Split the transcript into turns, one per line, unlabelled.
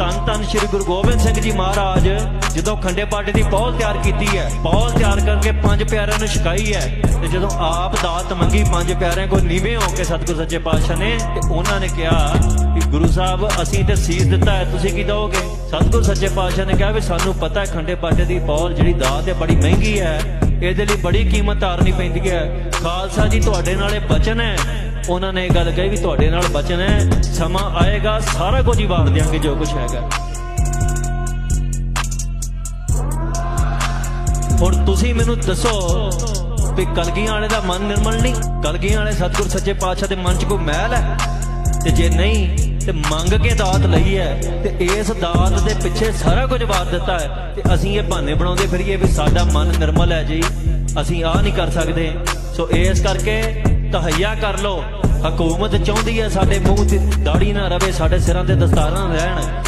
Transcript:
ਧੰਨ ਧੰਨ ਸ੍ਰੀ ਗੁਰੂ ਗੋਬਿੰਦ ਸਿੰਘ ਜੀ ਮਹਾਰਾਜ, ਜਦੋਂ ਖੰਡੇ ਪਾਟੇ ਦੀ ਪੌਲ ਤਿਆਰ ਕੀਤੀ ਹੈ, ਪੌਲ ਤਿਆਰ ਕਰਕੇ ਪੰਜ ਪਿਆਰਿਆਂ ਨੂੰ ਛਕਾਈ ਹੈ, ਤੇ ਜਦੋਂ ਆਪ ਦਾਤ ਮੰਗੀ ਪੰਜ ਪਿਆਰਿਆਂ ਕੋਲ ਨੀਵੇਂ ਹੋ ਕੇ ਸਤਿਗੁਰ ਸੱਚੇ ਪਾਤਸ਼ਾਹ ਨੇ, ਤੇ ਉਹਨਾਂ ਨੇ ਕਿਹਾ ਕਿ ਗੁਰੂ ਸਾਹਿਬ, ਅਸੀਂ ਤੇ ਸੀਸ ਦਿੱਤਾ ਹੈ, ਤੁਸੀਂ ਕੀ ਦਓਗੇ? ਸਤਿਗੁਰ ਸੱਚੇ ਪਾਤਸ਼ਾਹ ਨੇ ਕਿਹਾ ਵੀ ਸਾਨੂੰ ਪਤਾ ਹੈ ਖੰਡੇ ਪਾਟੇ ਦੀ ਪੌਲ ਜਿਹੜੀ ਦਾਤ ਹੈ ਬੜੀ ਮਹਿੰਗੀ ਹੈ, ਇਹਦੇ ਲਈ ਬੜੀ ਕੀਮਤ ਧਾਰਨੀ ਪੈਂਦੀ ਹੈ। ਖਾਲਸਾ ਜੀ, ਤੁਹਾਡੇ ਨਾਲ ਇਹ ਬਚਨ ਹੈ। ਉਹਨਾਂ ਨੇ ਇਹ ਗੱਲ ਕਹੀ ਵੀ ਤੁਹਾਡੇ ਨਾਲ ਬਚਨ ਹੈ, ਸਮਾਂ ਆਏਗਾ, ਸਾਰਾ ਕੁਝ ਹੀ ਵਾਰ ਦਿਆਂਗੇ ਜੋ ਕੁਝ ਹੈਗਾ। ਹੁਣ ਤੁਸੀਂ ਮੈਨੂੰ ਦੱਸੋ ਵੀ ਕਲਗੀਆਂ ਵਾਲੇ ਦਾ ਮਨ ਨਿਰਮਲ ਨਹੀਂ? ਕਲਗੀਆਂ ਵਾਲੇ ਸਤਿਗੁਰ ਸੱਚੇ ਪਾਤਸ਼ਾਹ ਦੇ ਮਨ 'ਚ ਕੋਈ ਮਹਿਲ ਹੈ? ਤੇ ਜੇ ਨਹੀਂ, ਤੇ ਮੰਗ ਕੇ ਦਾਤ ਲਈ ਹੈ, ਤੇ ਇਸ ਦਾਤ ਦੇ ਪਿੱਛੇ ਸਾਰਾ ਕੁਝ ਵਾਰ ਦਿੱਤਾ ਹੈ, ਤੇ ਅਸੀਂ ਇਹ ਬਹਾਨੇ ਬਣਾਉਂਦੇ ਫਿਰੀਏ ਵੀ ਸਾਡਾ ਮਨ ਨਿਰਮਲ ਹੈ ਜੀ। ਅਸੀਂ ਆਹ ਨਹੀਂ ਕਰ ਸਕਦੇ। ਸੋ ਇਸ ਕਰਕੇ ਤਹੱਈਆ ਕਰ ਲੋ ਹਕੂਮਤ ਚਾਹੁੰਦੀ ਹੈ ਸਾਡੇ ਮੂੰਹ ਤੇ ਦਾੜੀ ਨਾ ਰਵੇ, ਸਾਡੇ ਸਿਰਾਂ ਤੇ ਦਸਤਾਰਾਂ ਰਹਿਣ।